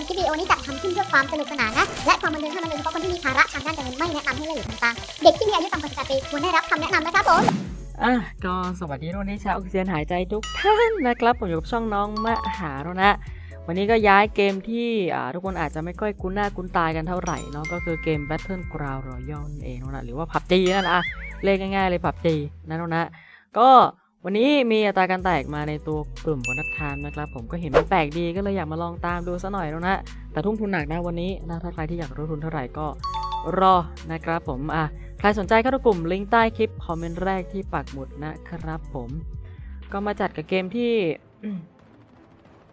มคลิปวิดีโอนี้จัดทำขึ้นเพื่อความสนุกสนานนะ และความบันเทิงเท่านั้นโดยเฉพาะคนที่มีภาระทางด้านการเงินไม่แนะนำให้เล่นหรือทำตามเด็กที่มีอายุต่ำกว่า18ปีควรได้รับคำแนะนำนะครับผมอะก็สวัสดีทุกคนที่ใช้ออกซิเจนหายใจทุกท่านนะครับ ผมอยู่กับช่องน้องมหาแล้วนะวันนี้ก็ย้ายเกมที่ทุกคนอาจจะไม่ค่อยคุ้นหน้าคุ้นตากันเท่าไหร่เนาะก็คือเกม Battle Ground Royale นั่นเองนะหรือว่า PUBG นั่นนะเรียกง่ายๆเลย PUBG นั่นนะก็ วันนี้มีอัตราการแตกมาในตัวกลุ่มคนนัทามนะครับ ผมก็เห็นมันแปลกดีก็เลยอยากมาลองตามดูซะหน่อยแล้วนะ แต่ทุ่มทุนหนักนะวันนี้นะถ้าใครที่อยากรู้ทุนเท่าไหร่ก็รอนะครับผมอะใครสนใจเข้าดูกลุ่มลิงก์ใต้คลิปคอมเมนต์แรกที่ปักหมุดนะครับผม ก็มาจัดกับเกมที่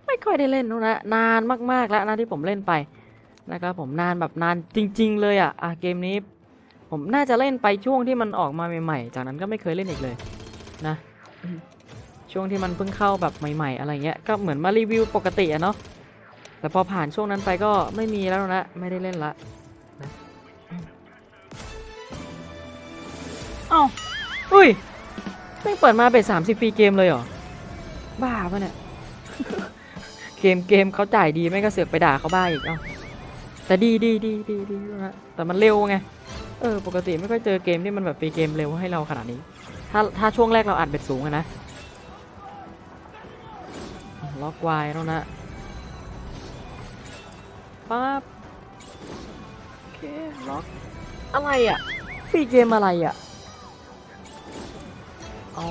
ไม่ค่อยได้เล่นนะ นานมากๆแล้วนะที่ผมเล่นไปนะครับผมนานแบบนานจริง ๆ เลยอะอะเกมนี้ ผมน่าจะเล่นไปช่วงที่มันออกมาใหม่ๆ จากนั้นก็ไม่เคยเล่นอีกเลยนะ ช่วงที่มันเพิ่งเข้าแบบใหม่ๆ อะไรเงี้ยก็เหมือนมารีวิวปกติอะเนาะแต่พอผ่านช่วงนั้นไปก็ไม่มีแล้วนะไม่ได้เล่นละเอ้าอุ้ยไม่เปิดมาเป็นสามสิบฟรีเกมเลยเหรอ บ้าปะเนี่ย เกมเกมเขาจ่ายดีไม่ก็เสือกไปด่าเขาบ้าอีกเอ้าแต่ดีดีดีดีดีนะแต่มันเร็วไง เออ ปกติไม่ค่อยเจอเกมที่มันแบบฟรีเกมเร็วให้เราขนาดนี้ ถ้าถ้าช่วงแรกเราอัดเบ็ดสูงอะนะล็อกวายแล้วนะปั๊บโอเคล็อกอะไรอะฟรีเกมอะไรอะอ๋อ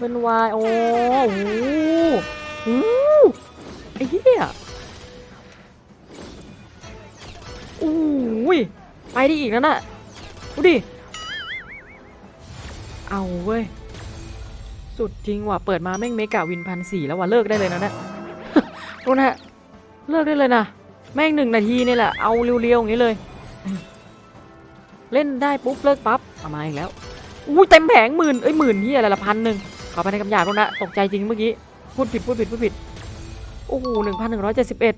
เป็นวายโอ้โหโอ้โหไอ้เหี้ยโอ้ยไปได้อีกแล้วน่ะดูดิ เอาเว้ย สุดจริงว่ะ เปิดมาแม่งเมกะวินพันสี่แล้วว่ะ เลิกได้เลยนะเนี่ยรู้นะเลิกได้เลยนะ แม่งหนึ่งนาทีนี่แหละ เอาเร็วๆอย่างนี้เลย เล่นได้ปุ๊บเลิกปั๊บเอามาอีกแล้ว อุ้ยเต็มแผงหมื่นเอ้ยหมื่นที่อะไรละพันหนึ่งขอไปในคำหยาบแล้วนะ ตกใจจริงเมื่อกี้ พูดผิดพูดผิดพูดผิด โอ้โหหนึ่งพันหนึ่งร้อยเจ็ดสิบเอ็ด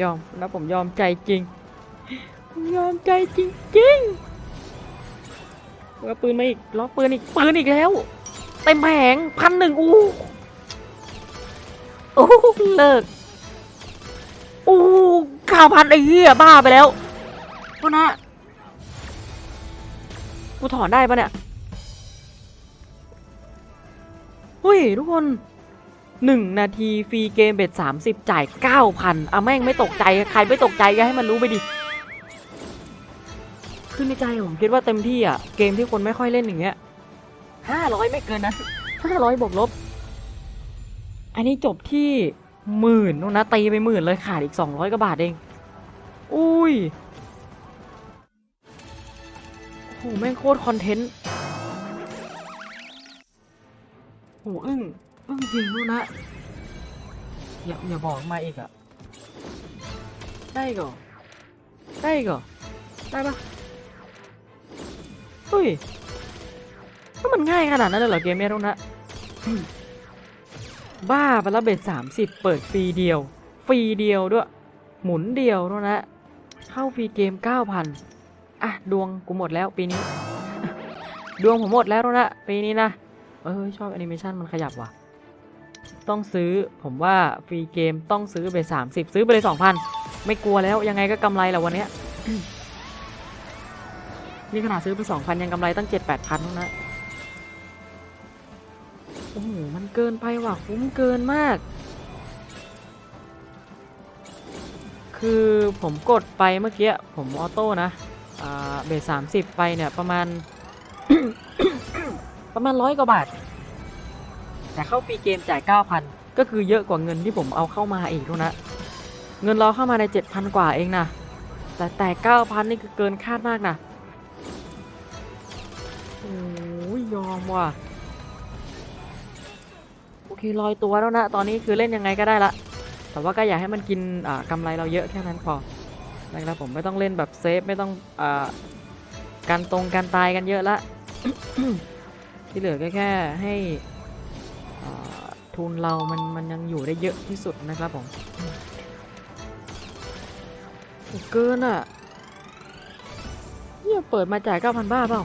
ยอมนะผมยอมใจจริง ยอมใจจริงจริง เอาปืนมาอีกล็อกปืนอีกปืนอีกแล้วเต็มแผงพันหนึ่งอู้โอ้เลิกอู้ข่าวพันไอ้เหี้ยบ้าไปแล้วพวกนะกูถอนได้ปะเนี่ยเฮ้ยทุกคนหนึ่งนาทีฟรีเกมเบ็ดสามสิบจ่ายเก้าพันอะแม่งไม่ตกใจ ใครไม่ตกใจก็ให้มันรู้ไปดิ คือในใจผมคิดว่าเต็มที่อะ เกมที่คนไม่ค่อยเล่นอย่างเงี้ยห้าร้อยไม่เกินนะห้าร้อยบวกลบ อันนี้จบที่หมื่นนู่นนะตีไปหมื่นเลยขาดอีกสองร้อยกว่าบาทเอง อุ้ยโหแม่งโคตรคอนเทนต์โหอึ้งอึ้งจริงดูนะอย่าอย่าบอกมาอีกอะได้ก่อได้ก่อได้ปะ เฮ้ยถ้ามันง่ายขนาดนั้นเลยเหรอเกมเนี้ยทุกนะ บ้าไปแล้วเบ็ดสามสิบเปิดฟรีเดียว ฟรีเดียวด้วย หมุนเดียวด้วยนะ เข้าฟรีเกมเก้าพันอะ ดวงกูหมดแล้วปีนี้ ดวงผมหมดแล้วนะปีนี้นะเออชอบแอนิเมชันมันขยับว่ะ ต้องซื้อผมว่าฟรีเกมต้องซื้อไปสามสิบซื้อไปเลยสองพันไม่กลัวแล้วยังไงก็กำไรแหละวันเนี้ย นี่ขนาดซื้อไปสองพันยังกำไรตั้งเจ็ดแปดพันนะโอ้โหมันเกินไปว่ะคุ้มเกินมาก คือผมกดไปเมื่อกี้ ผมออโต้นะเบสสามสิบไปเนี่ย ประมาณ ประมาณร้อยกว่าบาท แต่เข้าฟรีเกมจ่ายเก้าพันก็คือเยอะกว่าเงินที่ผมเอาเข้ามาอีกทุกนะ เงินเราเข้ามาในเจ็ดพันกว่าเองนะแต่แต่เก้าพันนี่คือเกินคาดมากนะ ยอมว่ะ โอเคลอยตัวแล้วนะ ตอนนี้คือเล่นยังไงก็ได้ละ แต่ว่าก็อย่าให้มันกินอ่ากำไรเราเยอะแค่นั้นพอนะครับผมไม่ต้องเล่นแบบเซฟไม่ต้องอการตรงการตายกันเยอะละ ที่เหลือก็แค่ให้ทุนเรามันมันยังอยู่ได้เยอะที่สุดนะครับผมเกินอะเนี่ยเปิดมาจ่ายเก้าพันบ้าเปล่า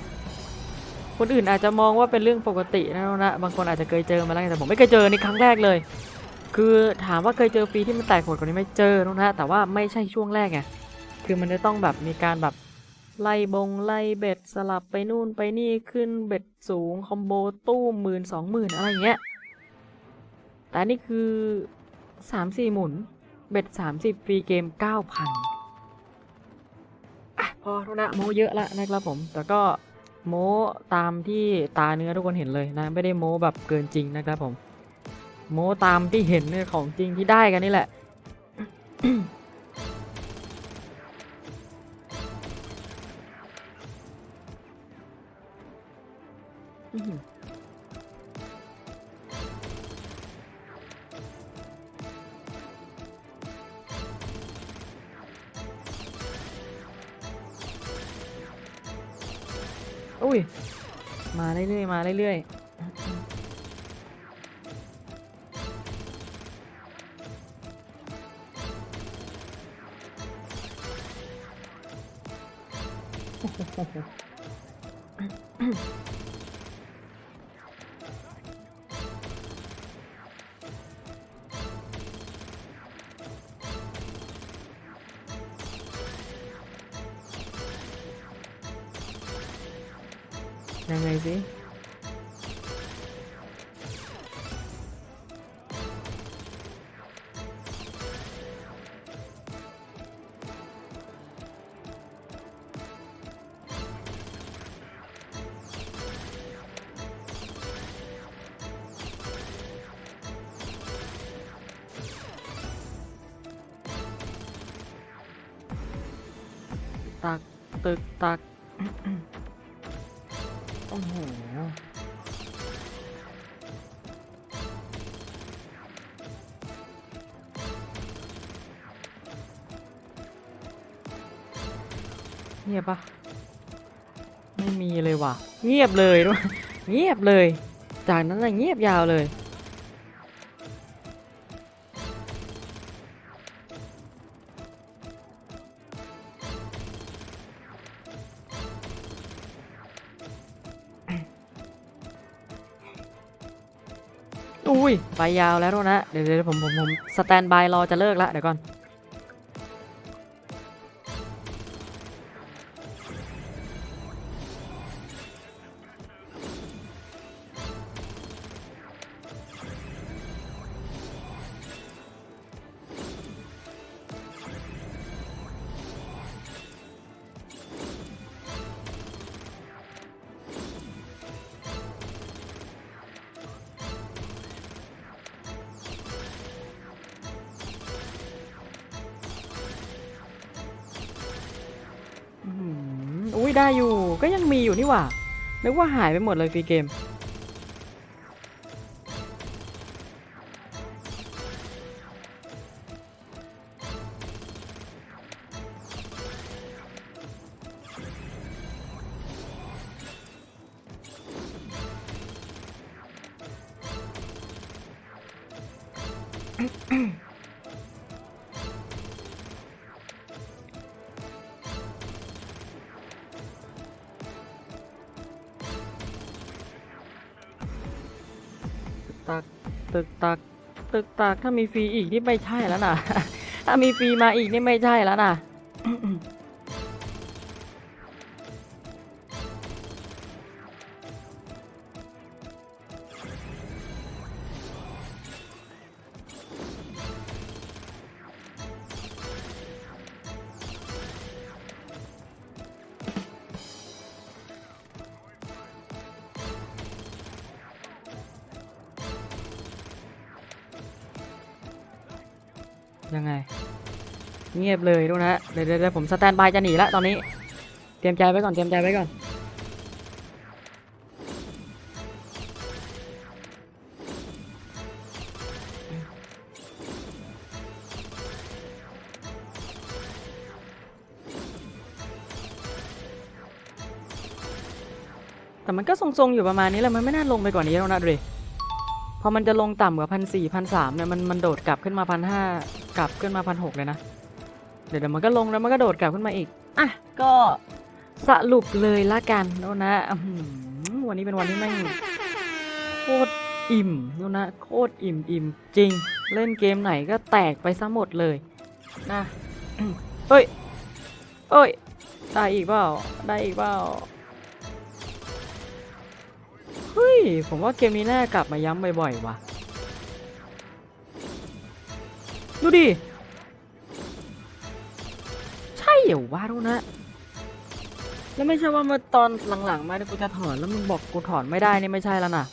คนอื่นอาจจะมองว่าเป็นเรื่องปกตินะนะ บางคนอาจจะเคยเจอมาแล้วแต่ผมไม่เคยเจอในครั้งแรกเลย คือถามว่าเคยเจอฟีที่มันแตกโหดกว่านี้ไม่เจอนะฮะแต่ว่าไม่ใช่ช่วงแรกไง คือมันจะต้องแบบมีการแบบไล่บงไล่เบ็ดสลับไปนู่นไปนี่ขึ้นเบ็ดสูงคอมโบตู้หมื่นสองหมื่นอะไรอย่างเงี้ย แต่นนี่คือสามสี่หมุน เบ็ดสามสิบฟรีเกมเก้าพันอะพอแล้วนะโมเยอะละนะครับผม แต่ก็ โมตามที่ตาเนื้อทุกคนเห็นเลยนะ ไม่ได้โมแบบเกินจริงนะครับผม โมตามที่เห็นเนี่ยของจริงที่ได้กันนี่แหละอื้อ ออุ้ย มาเรื่อยๆ มาเรื่อยๆ ยังไงสิตั เงียบปะไม่มีเลยว่ะ เงียบเลยด้วยเงียบเลย จากนั้นน่ะเงียบยาวเลย อุ้ยไปยาวแล้วนะ เดี๋ยวเดี๋ยวผมผมผมสแตนบายรอจะเลิกละเดี๋ยวก่อน อุ้ยได้อยู่ ก็ยังมีอยู่นี่หว่า นึกว่าหายไปหมดเลยฟรีเกม ตัก ตึกตัก ตึกตัก ถ้ามีฟรีอีกนี่ไม่ใช่แล้วนะ ถ้ามีฟรีมาอีกนี่ไม่ใช่แล้วนะ ยังไง เงียบเลยดูนะเดี๋ยวเดี๋ยวเดี๋ยวผมสแตนบายจะหนีละตอนนี้ เตรียมใจไว้ก่อนเตรียมใจไว้ก่อนแต่มันก็ทรงๆอยู่ประมาณนี้แหละมันไม่น่าลงไปกว่านี้แล้วนะดูดิพอมันจะลงต่ำกว่าพันสี่พันสามเนี่ยมันมันโดดกลับขึ้นมาพันห้า ลับขึ้นมาพันหกเลยนะเดี๋ยวเดี๋ยวมันก็ลงแล้วมันก็โดดกลับขึ้นมาอีก อะ ก็สรุปเลยละกันแล้วนะวันนี้เป็นวันที่แม่งโคตรอิ่มแล้วนะโคตรอิ่มอิ่มจริง เล่นเกมไหนก็แตกไปซะหมดเลยนะเฮ้ยเอ้ย ได้อีกเปล่า ได้อีกเปล่า เฮ้ย ผมว่าเกมนี้น่ากลับมาย้ำบ่อยๆว่ะ ดูดิ ใช่เหรอวะทุกนะ แล้วไม่ใช่ว่ามาตอนหลังๆมาเนี่ยกูจะถอนแล้วมึงบอกกูถอนไม่ได้นี่ไม่ใช่แล้วนะ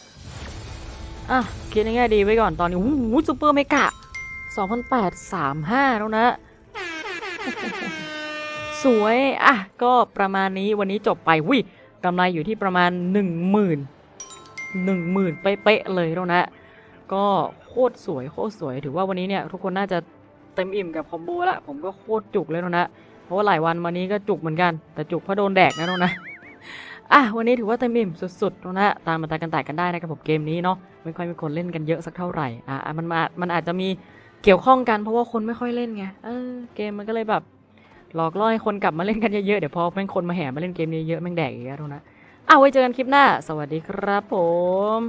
อะคิดในแง่ดีไว้ก่อนตอนนี้โอ้โหซูเปอร์เมกะ2008 35 แล้วนะ สวย อะ ก็ประมาณนี้วันนี้จบไปวิกำไรอยู่ที่ประมาณ 1 0,000 1 0,000 เป๊ะๆเลยแล้วนะ ก็โคตรสวยโคตรสวย ถือว่าวันนี้เนี่ยทุกคนน่าจะเต็มอิ่มกับคอมโบละผมก็โคตรจุกเลยนะเพราะว่าหลายวันมานี้ก็จุกเหมือนกัน แต่จุกเพราะโดนแดกนะน้องนะอะวันนี้ถือว่าเต็มอิ่มสุดๆน้องนะตามมาตากันแตกกันได้นะครับผมเกมนี้เนาะไม่ค่อยมีคนเล่นกันเยอะสักเท่าไหร่อะมันมามันอาจจะมีเกี่ยวข้องกันเพราะว่าคนไม่ค่อยเล่นไงเออเกมมันก็เลยแบบหลอกล่อให้คนกลับมาเล่นกันเยอะๆเดี๋ยวพอแม่งคนมาแห่มาเล่นเกมเยอะแม่งแดกอีกแล้วน้องนะเอาไว้เจอกันคลิปหน้า สวัสดีครับผม